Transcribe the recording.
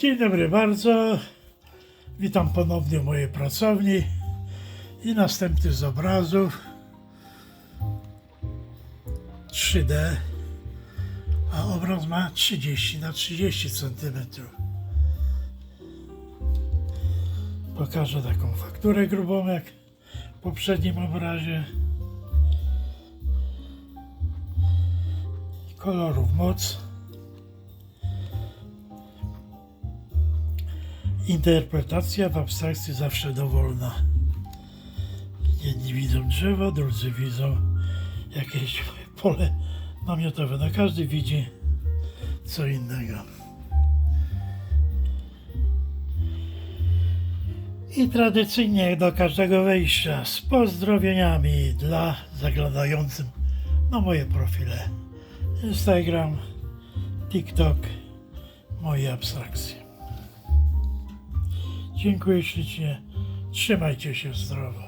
Dzień dobry bardzo. Witam ponownie w mojej pracowni. I następny z obrazów 3D, a obraz ma 30 na 30 cm. Pokażę taką fakturę grubą jak w poprzednim obrazie. Kolorów moc. Interpretacja w abstrakcji zawsze dowolna. Jedni widzą drzewo, drudzy widzą jakieś pole namiotowe. No każdy widzi co innego. I tradycyjnie do każdego wejścia z pozdrowieniami dla zaglądającym na moje profile. Instagram, TikTok, moje abstrakcje. Dziękuję ślicznie. Trzymajcie się zdrowo.